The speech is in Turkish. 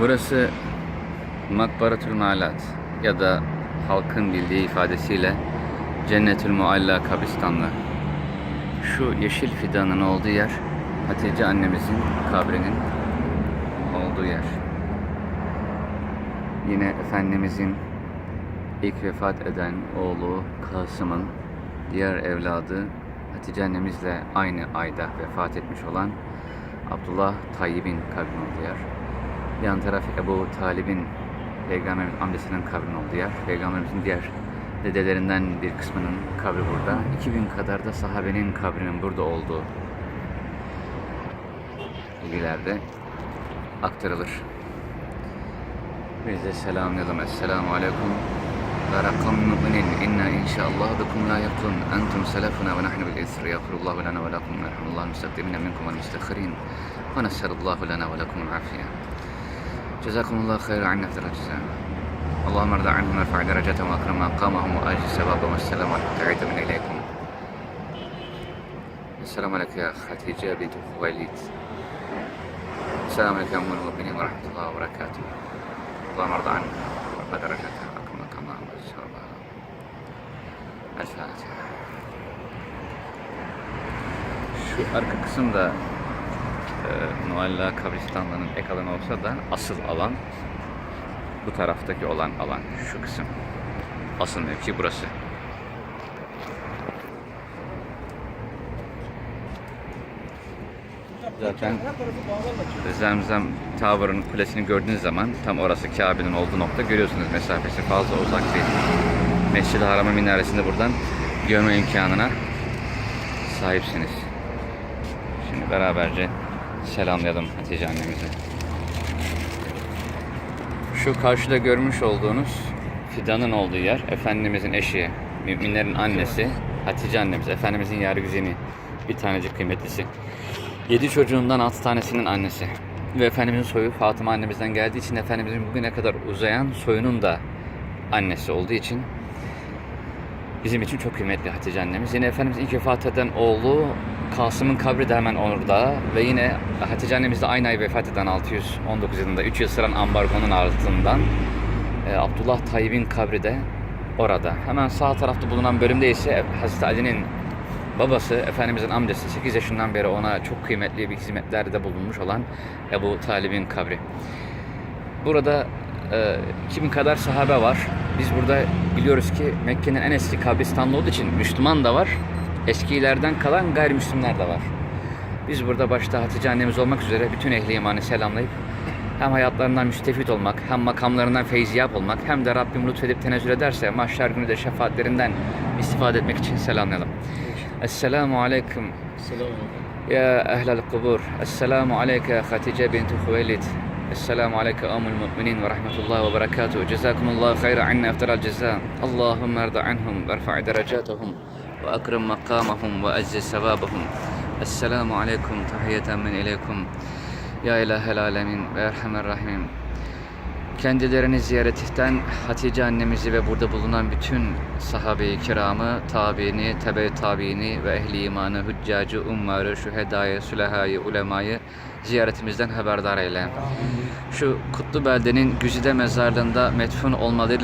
Burası Makbaratül Malat ya da halkın bildiği ifadesiyle Cennetül Mualla kabristanlığı. Şu yeşil fidanın olduğu yer Hatice annemizin kabrinin olduğu yer. Yine Efendimizin ilk vefat eden oğlu Kasım'ın diğer evladı Hatice annemizle aynı ayda vefat etmiş olan Abdullah Tayyip'in kabrin olduğu yer. Yan taraf Ebu Talib'in Peygamberimizin amcasının kabrin olduğu yer. Peygamberimizin diğer dedelerinden bir kısmının kabri burada. 2000 kadar da sahabenin kabrinin burada olduğu bilgilerde aktarılır. Biz de selamlayalım. Esselamu Aleyküm. Berakam mu'minin inna inşallah bikum layıkun entum selefuna ve nahnu bil isri yagfirullahu lana ve lakum ve yarhamullahu müstakdimine minkum vel müstakhirin ve nesselullahu lana ve lakum afiye. Cezakumullahu khayra anna afdal ceza. اللهم ارضى عنهم وارفع درجتهم وأكرم مقامهم وأجل ثوابهم والسلام عليكم من إليكم. السلام عليك يا خديجة بنت خويلد. السلام عليكم أم المؤمنين ورحمة الله وبركاته. اللهم ارضى عنهم وارفع درجتهم وأكرم مقامهم وأجل ثوابهم. الفاتحة. Şu arka kısım da e, Noella kabristanlığının ek alanı olsa da asıl alan bu taraftaki olan alan şu kısım. Asıl mevki burası. Zaten Zemzem Tower'ın kulesini gördüğünüz zaman tam orası Kabe'nin olduğu nokta görüyorsunuz mesafesi fazla uzak değil. Mescid-i Haram'ın minaresini buradan görme imkanına sahipsiniz. Şimdi beraberce selamlayalım Hatice annemizi. Şu karşıda görmüş olduğunuz fidanın olduğu yer Efendimizin eşi, müminlerin annesi Hatice annemiz, Efendimizin yar güzeni, bir tanecik kıymetlisi. Yedi çocuğundan altı tanesinin annesi. Ve Efendimizin soyu Fatıma annemizden geldiği için Efendimizin bugüne kadar uzayan soyunun da annesi olduğu için bizim için çok kıymetli Hatice annemiz. Yine Efendimiz ilk vefat eden oğlu Kasım'ın kabri de hemen orada ve yine Hatice annemiz de aynı ay vefat eden 619 yılında 3 yıl süren ambargonun ardından e, Abdullah Tayyip'in kabri de orada. Hemen sağ tarafta bulunan bölümde ise Hazreti Ali'nin babası Efendimizin amcası 8 yaşından beri ona çok kıymetli bir hizmetlerde bulunmuş olan Ebu Talib'in kabri. Burada e, 2000 kadar sahabe var. Biz burada biliyoruz ki Mekke'nin en eski kabristanlığı olduğu için Müslüman da var. Eskilerden kalan gayrimüslimler de var. Biz burada başta Hatice annemiz olmak üzere bütün ehli imanı selamlayıp hem hayatlarından müstefit olmak, hem makamlarından feyziyap olmak, hem de Rabbim lütfedip tenezzül ederse mahşer günü de şefaatlerinden istifade etmek için selamlayalım. Esselamu aleyküm. Selamun. Ya ehlel kubur. Esselamu aleyke Hatice binti Hüvelid. السلام عليك أم المؤمنين ورحمة الله وبركاته. جزاكم الله خير عنا أفضل الجزاء. اللهم ارض عنهم وارفع درجاتهم وأكرم مقامهم وأجزل ثوابهم. السلام عليكم. تحية من إليكم. يا إله العالمين. وأرحم الراحمين. Kendilerini ziyaretten Hatice annemizi ve burada bulunan bütün sahabe-i kiramı, tabiini, tebe tabiini ve ehli imanı, hüccacı, ummarı, şühedayı, sülehayı, ulemayı ziyaretimizden haberdar eyle. Şu Kutlu Belde'nin Güzide mezarlığında metfun olmaları